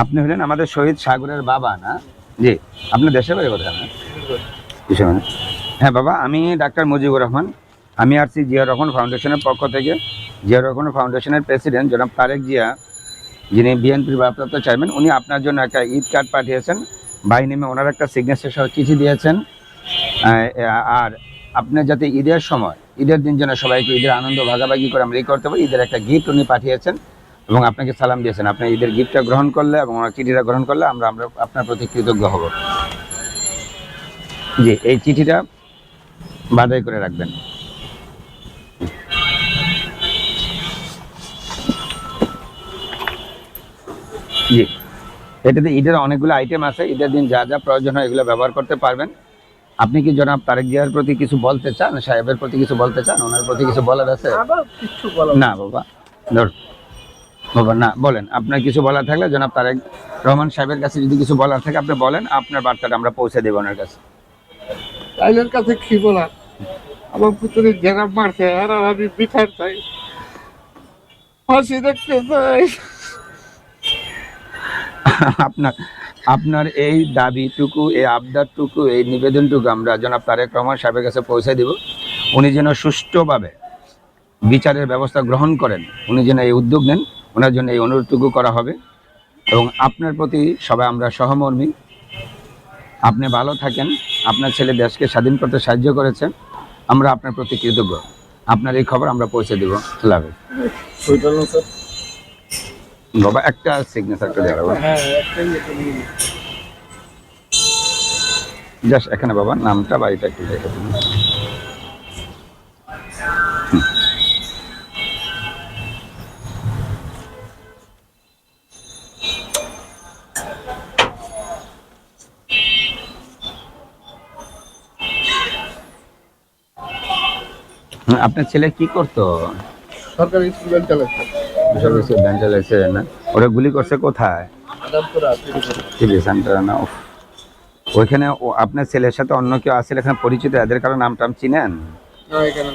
আপনি হলেন আমাদের শহীদ সাগরের বাবা, না? জি আপনার দেশের বাড়ি কোথায়? না হ্যাঁ বাবা, আমি ডাক্তার মুজিবুর রহমান। আমি আসছি জিয়া রহমান ফাউন্ডেশনের পক্ষ থেকে জিয়া রহমান ফাউন্ডেশনের প্রেসিডেন্ট জনাব তারেক জিয়া, যিনি বিএনপির ভারপ্রাপ্ত চেয়ারম্যান, উনি আপনার জন্য একটা ঈদ কার্ড পাঠিয়েছেন। বাই নেমে ওনার একটা সিগনেচার সহ চিঠি দিয়েছেন। আর আপনার যাতে ঈদের সময়, ঈদের দিন যেন সবাইকে ঈদের আনন্দ ভাগাভাগি করে আমরা ই করতে পারি, ঈদের একটা গিফট উনি পাঠিয়েছেন। এবং আপনাকে সালাম দিয়েছেন। আপনি ঈদের গিফটটা গ্রহণ করলে এবং ওনার চিঠিটা গ্রহণ করলে আমরা আমরা আপনার প্রতি কৃতজ্ঞ হব। জি এই চিঠিটা বাধাই করে রাখবেন। জি এটাতে ঈদের অনেকগুলো আইটেম আছে। ঈদের দিন যা যা প্রয়োজন হয় এগুলো ব্যবহার করতে পারবেন। আপনি কি জনাব তারেক জিয়ার প্রতি কিছু বলতে চান? সাহেবের প্রতি কিছু বলতে চান? ওনার প্রতি কিছু বলার আছে? না বাবা ধর বাবা না বলেন আপনার কিছু বলার থাকলে জনাব তারেক রহমান সাহেবের কাছে যদি কিছু বলার থাকে আপনি বলেন আপনার বার্তাটা আমরা পৌঁছে দেবো ওনার কাছে। তাইলের কাছে কি বলা আমার পুতুলের জেরা মারছে আর আমি বিচার চাই। ফাঁসি দেখতে চাই। আপনার আপনার এই দাবিটুকু এই আবদারটুকু এই নিবেদনটুকু আমরা জনাব তারেক রহমান সাহেবের কাছে পৌঁছে দিব। উনি যেন সুষ্ঠুভাবে বিচারের ব্যবস্থা গ্রহণ করেন উনি যেন এই উদ্যোগ নেন। ওনার জন্য এই অনুরোধটুকু করা হবে এবং আপনার প্রতি সবাই আমরা সহমর্মী। আপনি ভালো থাকেন। আপনার ছেলে দেশকে স্বাধীন করতে সাহায্য করেছেন আমরা আপনার প্রতি কৃতজ্ঞ। আপনার এই খবর আমরা পৌঁছে দেবো। আল্লাহ বাবা, একটা নিয়ে নিই। জাস্ট এখানে বাবা, নামটা বাড়িটা একটু দেখে দিন। আপনার ছেলে কি করতো? সরকারি স্টুডেন্ট চালাচ্ছে ব্যাংক চালাইছে না? ওরা গুলি করছে কোথায়? না? ওইখানে আপনার ছেলের সাথে অন্য কেউ আসে এখানে পরিচিত? এদের কারও নাম টাম চিনেন? না এখানে